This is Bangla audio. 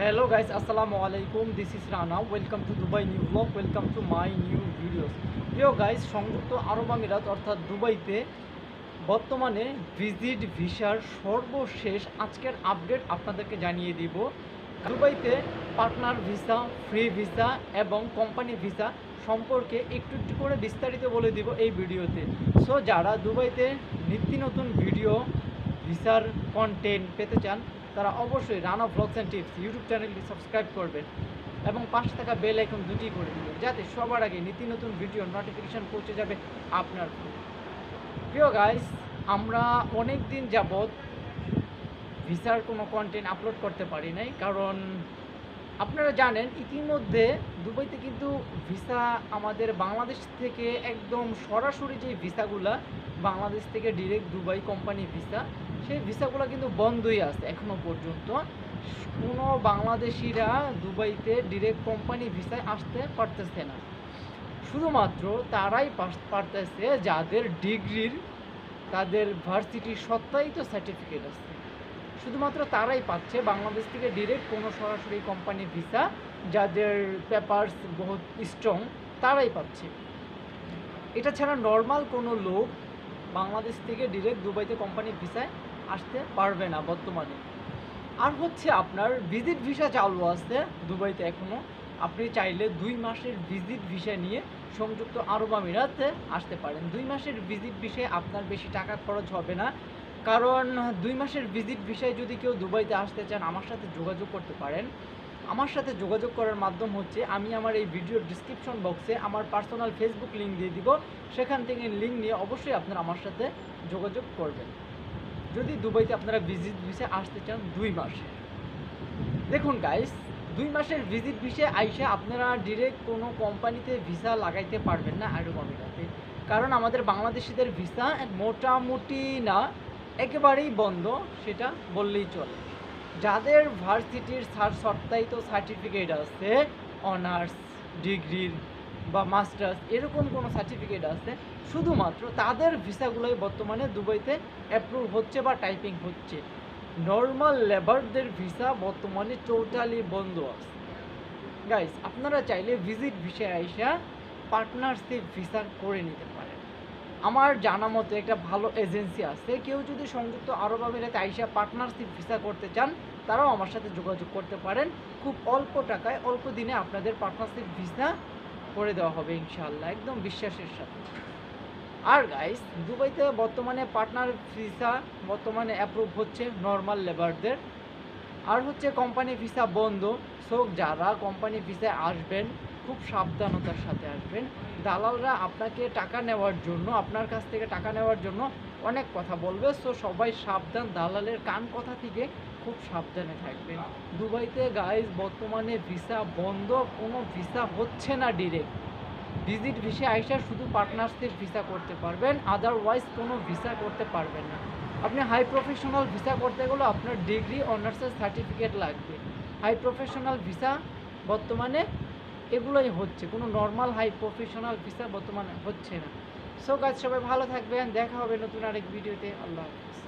Hello guys Assalamu alaikum. This is Rana. Welcome to Dubai New Vlog. Welcome to my new videos. প্রিয় গাইস সংযুক্ত আরব আমিরাত, অর্থাৎ দুবাইতে বর্তমানে ভিজিট ভিসার সর্বশেষ আজকের আপডেট আপনাদেরকে জানিয়ে দিব দুবাইতে পার্টনার ভিসা ফ্রি ভিসা এবং কোম্পানি ভিসা সম্পর্কে একটু একটু করে বিস্তারিত বলে দিব এই ভিডিওতে সো যারা দুবাইতে নিত্য নতুন ভিডিও ভিসার কন্টেন্ট পেতে চান তারা অবশ্যই Rana vlogs and tips YouTube চ্যানেলটি সাবস্ক্রাইব করবেন এবং পাশে থাকা বেল আইকন দুটি করে দিবেন, যাতে সবার আগে নীতি নতুন ভিডিও নোটিফিকেশান পৌঁছে যাবে আপনার। প্রিয় গাইস আমরা অনেক দিন যাবৎ ভিসার কোনো কন্টেন্ট আপলোড করতে পারি নাই, কারণ আপনারা জানেন, ইতিমধ্যে দুবাইতে কিন্তু ভিসা আমাদের বাংলাদেশ থেকে একদম সরাসরি যে ভিসাগুলা, বাংলাদেশ থেকে ডিরেক্ট দুবাই কোম্পানি ভিসা, সেই ভিসাগুলো কিন্তু বন্ধই আছে এখনও পর্যন্ত। কোনো বাংলাদেশিরা দুবাইতে ডিরেক্ট কোম্পানি ভিসায় আসতে পারতেছে না। শুধুমাত্র তারাই পারতেছে যাদের ডিগ্রির, তাদের ভার্সিটির সত্যায়িত সার্টিফিকেট আছে। শুধুমাত্র তারাই পাচ্ছে। বাংলাদেশ থেকে ডিরেক্ট কোনো সরাসরি কোম্পানি ভিসা যাদের পেপারস বহুত স্ট্রং তারাই পাচ্ছে। এটা ছাড়া নর্মাল কোনো লোক বাংলাদেশ থেকে ডিরেক্ট দুবাইতে কোম্পানি ভিসায় আসতে পারবে না বর্তমানে। আর হচ্ছে আপনার ভিজিট ভিসা চালু আছে দুবাইতে এখনও আপনি চাইলে দুই মাসের ভিজিট ভিসা নিয়ে সংযুক্ত আরব আমিরাতে আসতে পারেন। দুই মাসের ভিজিট ভিসায় আপনার বেশি টাকা খরচ হবে না। কারণ দুই মাসের ভিজিট ভিসায় যদি কেউ দুবাইতে আসতে চান, আমার সাথে যোগাযোগ করতে পারেন। আমার সাথে যোগাযোগ করার মাধ্যম হচ্ছে, আমি আমার এই ভিডিওর ডিসক্রিপশন বক্সে আমার পার্সোনাল ফেসবুক লিঙ্ক দিয়ে দিব। সেখান থেকে লিঙ্ক নিয়ে অবশ্যই আপনারা আমার সাথে যোগাযোগ করবেন। যদি দুবাইতে আপনারা ভিজিট ভিসে আসতে চান, দুই মাসে। দেখুন গাইস দুই মাসের ভিজিট ভিসে আইসা আপনারা ডিরেক্ট কোনো কোম্পানিতে ভিসা লাগাইতে পারবেন না আরব আমিরাতে কারণ আমাদের বাংলাদেশিদের ভিসা মোটামুটি না একেবারেই বন্ধ, সেটা বললেই চলে। যাদের ভার্সিটির সার সত্যায়িত সার্টিফিকেট আছে অনার্স ডিগ্রির বা মাস্টার্স এরকম কোনো সার্টিফিকেট আছে, শুধুমাত্র তাদের ভিসাগুলোই বর্তমানে দুবাইতে অ্যাপ্রুভ হচ্ছে বা টাইপিং হচ্ছে। নর্মাল লেবারদের ভিসা বর্তমানে টোটালি বন্ধ আছে। গাইস আপনারা চাইলে ভিজিট ভিসা আইসা পার্টনারশিপ ভিসা করে নিতে পারেন। আমার জানা মতো একটা ভালো এজেন্সি আছে। কেউ যদি সংযুক্ত আরব আমিরাতে আইসা পার্টনারশিপ ভিসা করতে চান, তারাও আমার সাথে যোগাযোগ করতে পারেন। খুব অল্প টাকায়, অল্প দিনে আপনাদের পার্টনারশিপ ভিসা করে দেওয়া হবে ইনশাল্লাহ একদম বিশ্বাসের সাথে। আর গাইস দুবাইতে বর্তমানে পার্টনার ভিসা বর্তমানে অ্যাপ্রুভ হচ্ছে নর্মাল লেবারদের আর হচ্ছে কোম্পানি ভিসা বন্ধ সো যারা কোম্পানি ভিসায় আসবেন খুব সাবধানতার সাথে আসবেন। দালালরা আপনাকে টাকা নেওয়ার জন্য, আপনার কাছ থেকে টাকা নেওয়ার জন্য অনেক কথা বলবে। সো সবাই সাবধান। দালালের কান কথা থেকে খুব সাবধানে থাকবেন। দুবাইতে গাইস বর্তমানে ভিসা বন্ধ, কোনো ভিসা হচ্ছে না ডিরেক্ট ভিজিট ভিসা আইসা শুধু পার্টনারশিপ ভিসা করতে পারবেন আদারওয়াইজ কোনো ভিসা করতে পারবেন না। আপনি হাই প্রফেশনাল ভিসা করতে গেলে আপনার ডিগ্রি অনার্সের সার্টিফিকেট লাগবে। হাই প্রফেশনাল ভিসা বর্তমানে এগুলোই হচ্ছে, কোনো নর্মাল হাই প্রফেশনাল ভিসা বর্তমানে হচ্ছে না। সো কাজ সবাই ভালো থাকবেন, দেখা হবে নতুন আরেক ভিডিওতে আল্লাহ হাফিজ।